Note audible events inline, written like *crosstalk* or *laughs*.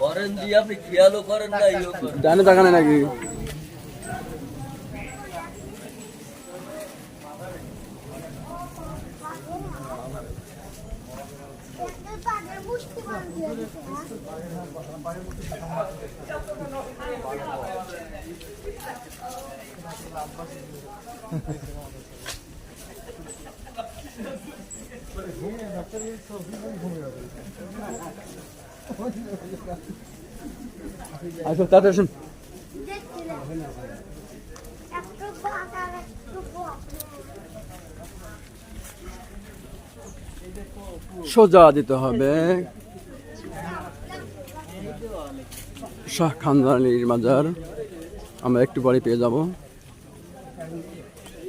করেন দিয়ে আপনি খেয়ালও করেন না করেন জানে দেখানে নাকি? বুঝতে *laughs* পারবি আচ্ছা তাতে আসুন। সোজা দিতে হবে। শাহ খানদানির বাজার আমরা একটু পরে পেয়ে যাব।